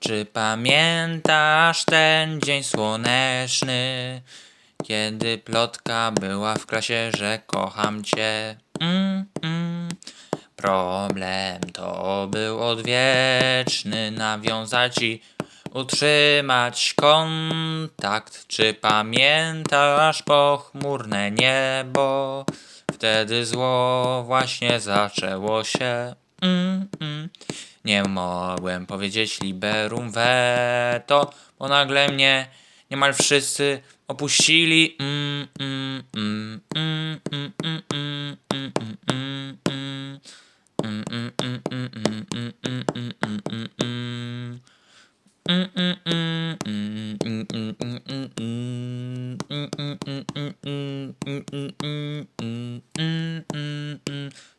Czy pamiętasz ten dzień słoneczny, kiedy plotka była w klasie, że kocham cię? Problem to był odwieczny, nawiązać i Utrzymać kontakt, czy pamiętasz pochmurne niebo? Wtedy zło właśnie zaczęło się. Mm, mm. Nie mogłem powiedzieć liberum veto, bo nagle mnie niemal wszyscy opuścili. Mm, mm, mm, mm, mm, mm, mm.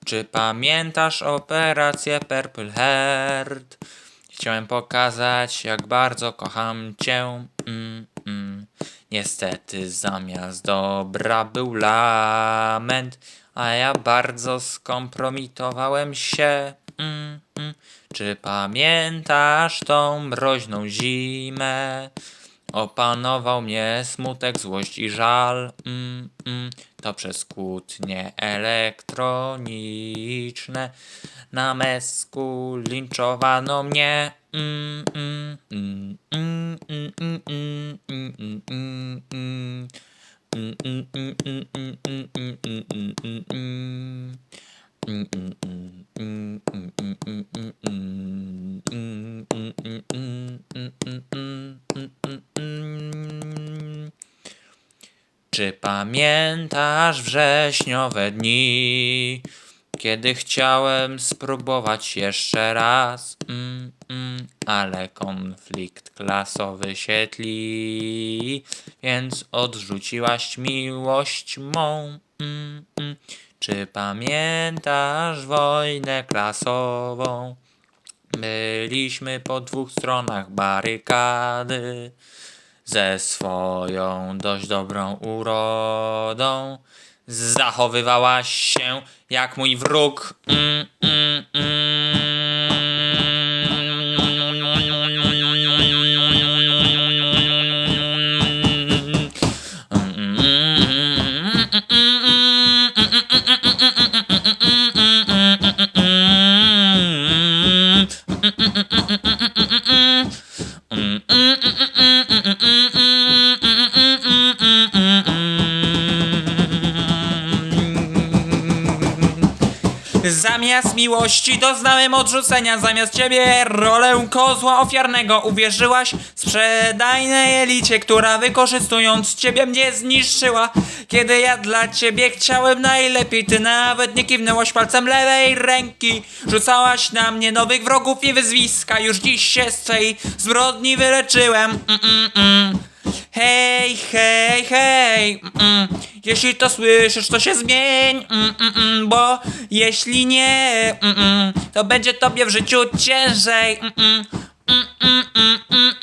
Czy pamiętasz operację Purple Heart? Chciałem pokazać, jak bardzo kocham cię. Niestety zamiast dobra był lament, a ja bardzo skompromitowałem się. Mm, mm. Czy pamiętasz tą mroźną zimę? Opanował mnie smutek, złość i żal. Mm, mm. To przez kłótnie elektroniczne na mesku linczowano mnie. Mm, mm, mm, mm, mm, mm, mm, mm, mm, mm, mm. Mm, mm, mm, mm, mm, mm, mm, mm, mm, mm, mm. Mm, mm, mm, mm, mm, mm, mm, mm, mm. Mm, mm, mm, mm, mm, mm, mm, mm, mm, mm. Czy pamiętasz wrześniowe dni, kiedy chciałem spróbować jeszcze raz, mm, mm, ale konflikt klasowy się tli, więc odrzuciłaś miłość mą. Mm. Czy pamiętasz wojnę klasową? Byliśmy po dwóch stronach barykady ze swoją dość dobrą urodą. Zachowywałaś się jak mój wróg. Mm, mm, Zamiast miłości doznałem odrzucenia, zamiast ciebie rolę kozła ofiarnego uwierzyłaś sprzedajnej elicie, która wykorzystując ciebie mnie zniszczyła. Kiedy ja dla ciebie chciałem najlepiej, ty nawet nie kiwnęłaś palcem lewej ręki. Rzucałaś na mnie nowych wrogów i wyzwiska, już dziś się z tej zbrodni wyleczyłem. Mm, mm, mm. Hej, hej, hej, mm, jeśli to słyszysz, to się zmień, mm, mm, mm, bo jeśli nie, mm -mm, to będzie tobie w życiu ciężej. Mm -mm, mm -mm, mm -mm.